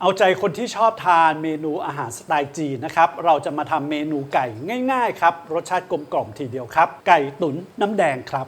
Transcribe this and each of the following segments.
เอาใจคนที่ชอบทานเมนูอาหารสไตล์จีนนะครับ เราจะมาทำเมนูไก่ง่ายๆครับ รสชาติกลมกล่อมทีเดียวครับ ไก่ตุ๋นน้ำแดงครับ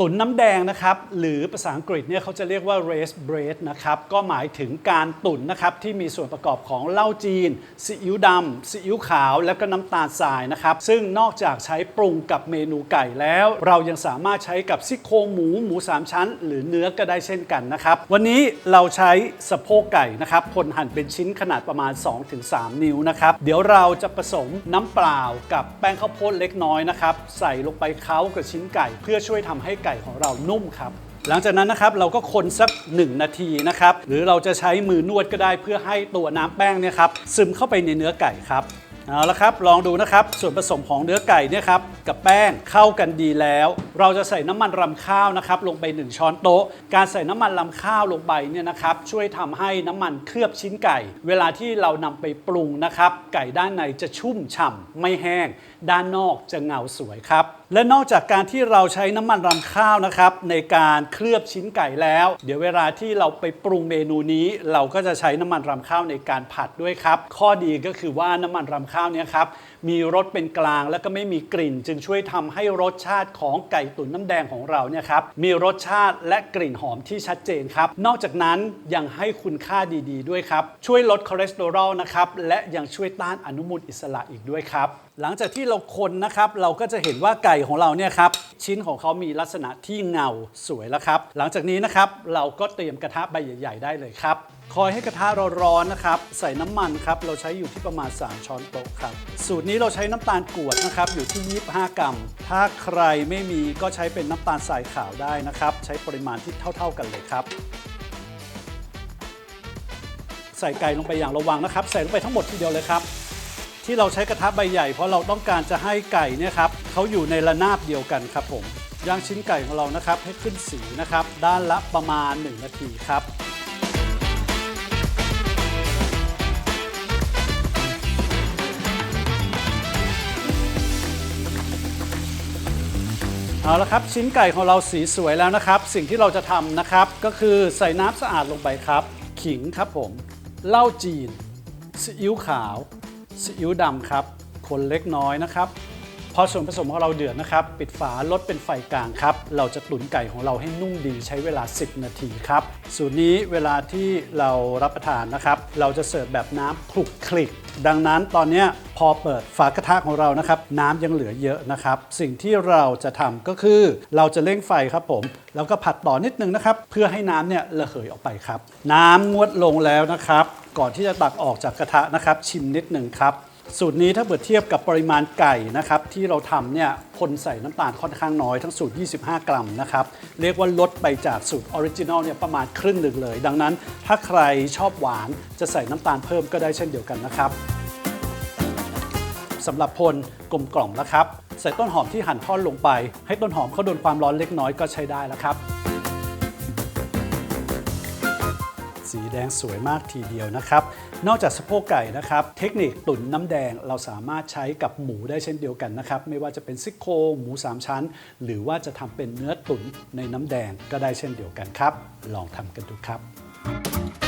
ตุ๋นน้ำแดงนะครับ หรือภาษาอังกฤษเนี่ยเขาจะเรียกว่า raised bread นะครับ ก็หมายถึงการตุ๋นนะครับ ที่มีส่วนประกอบของเหล้าจีนซีอิ๊วดำซีอิ๊วขาว แล้วก็น้ำตาลทรายนะครับ ซึ่งนอกจากใช้ปรุงกับเมนูไก่แล้ว เรายังสามารถใช้กับซี่โครงหมูหมู 3 ชั้น หรือเนื้อก็ได้เช่นกันนะครับ วันนี้เราใช้สะโพกไก่นะครับพลหั่นเป็นชิ้นขนาดประมาณ 2-3 นิ้วนะครับเดี๋ยวเราจะผสมน้ำเปล่ากับแป้งข้าวโพดเล็กน้อยนะครับใส่ลงไปเค้ากับชิ้นไก่ เพื่อช่วยทำให้ไก่ของเรานุ่มครับ หลังจากนั้นนะครับเราก็คนสัก 1 นาทีนะครับ หรือเราจะใช้มือนวดก็ได้เพื่อให้ตัวน้ำแป้งเนี่ยครับซึมเข้าไปในเนื้อไก่ครับ เอาละครับ ลองดูนะครับ ส่วนผสมของเนื้อไก่เนี่ยครับกับแป้งเข้ากันดีแล้ว เราจะใส่น้ำมันรำข้าวนะครับ ลงไป 1 ช้อนโต๊ะ การใส่น้ำมันรำข้าวลงไปเนี่ยนะครับ ช่วยทำให้น้ำมันเคลือบชิ้นไก่ เวลาที่เรานำไปปรุงนะครับ ไก่ด้านในจะชุ่มฉ่ำไม่แห้ง ด้านนอกจะเงาสวยครับและนอกจากการที่เราใช้น้ำมันรำข้าวนะครับ ในการเคลือบชิ้นไก่แล้ว เดี๋ยวเวลาที่เราไปปรุงเมนูนี้ เราก็จะใช้น้ำมันรำข้าวในการผัดด้วยครับ ข้อดีก็คือว่าน้ำมันรำข้าวเนี่ยครับมีรสเป็นกลางและก็ไม่มีกลิ่น จึงช่วยทำให้รสชาติของไก่ตุ๋นน้ำแดงของเราเนี่ยครับมีรสชาติและกลิ่นหอมที่ชัดเจนครับนอกจากนั้นยังให้คุณค่าดีๆ ด้วยครับช่วยลดคอเลสเตอรอลนะครับและยังช่วยต้านอนุมูลอิสระอีกด้วยครับ หลังจากที่เราคนนะครับเราก็จะเห็นว่าไก่ของเราเนี่ยครับชิ้นของเขามีลักษณะที่เงาสวยแล้วครับ หลังจากนี้นะครับเราก็เตรียมกระทะใบใหญ่ ๆ ได้เลยครับคอยให้กระทะร้อนๆนะครับ ใส่น้ำมันครับ เราใช้อยู่ที่ประมาณ 3 ช้อนโต๊ะครับ สูตรนี้เราใช้น้ำตาลกวดนะครับ อยู่ที่ 25 กรัม ถ้าใครไม่มีก็ใช้เป็นน้ำตาลทรายขาวได้นะครับ ใช้ปริมาณที่เท่า ๆกันเลยครับ ใส่ไก่ลงไปอย่างระวังนะครับ ใส่ลงไปทั้งหมดทีเดียวเลยครับ ที่เราใช้กระทะใบใหญ่ เพราะเราต้องการจะให้ไก่เนี่ยครับเขาอยู่ในระนาบเดียวกันครับผมย่างชิ้นไก่ของเรานะครับให้ขึ้นสีนะครับ ด้านละประมาณ 1 นาทีครับเอาละครับชิ้นไก่ของเราสีสวยแล้วนะครับ สิ่งที่เราจะทำนะครับ ก็คือใส่น้ำสะอาดลงไปครับ ขิงครับผมเหล้าจีนซีอิ๊วขาว ซีอิ๊วดำครับ คนเล็กน้อยนะครับ พอส่วนผสมของเราเดือดนะครับ ปิดฝาลดเป็นไฟกลางครับ เราจะตุ๋นไก่ของเราให้นุ่มดีใช้เวลา 10 นาทีครับ สูตรนี้เวลาที่เรารับประทานนะครับ เราจะเสิร์ฟแบบน้ำคลุกคลิก ดังนั้นตอนนี้พอเปิดฝากระทะของเรานะครับ น้ำยังเหลือเยอะนะครับ สิ่งที่เราจะทำก็คือเราจะเร่งไฟครับผม แล้วก็ผัดต่อนิดนึงนะครับ เพื่อให้น้ำเนี่ยระเหยออกไปครับ น้ำงวดลงแล้วนะครับ ก่อนที่จะตักออกจากกระทะนะครับ ชิมนิดหนึ่งครับ สูตรนี้ถ้าเปิดเทียบกับปริมาณไก่นะครับที่เราทำเนี่ยคนใส่น้ำตาลค่อนข้างน้อยทั้งสูตร 25 กรัมนะครับ เรียกว่าลดไปจากสูตรออริจินอลเนี่ยประมาณครึ่งหนึ่งเลย ดังนั้น ถ้าใครชอบหวานจะใส่น้ำตาลเพิ่มก็ได้เช่นเดียวกันนะครับสำหรับพลกลมกล่อมนะครับ ใส่ต้นหอมที่หั่นท่อนลงไป ให้ต้นหอมเขาโดนความร้อนเล็กน้อยก็ใช้ได้แล้วครับ สีแดงสวยมากทีเดียวนะครับ นอกจากสะโพกไก่นะครับ เทคนิคตุ๋นน้ำแดงเราสามารถใช้กับหมูได้เช่นเดียวกันนะครับ ไม่ว่าจะเป็นซิกโครงหมู 3 ชั้น หรือว่าจะทำเป็นเนื้อตุ๋นในน้ำแดงก็ได้เช่นเดียวกันครับ ลองทำกันดูครับ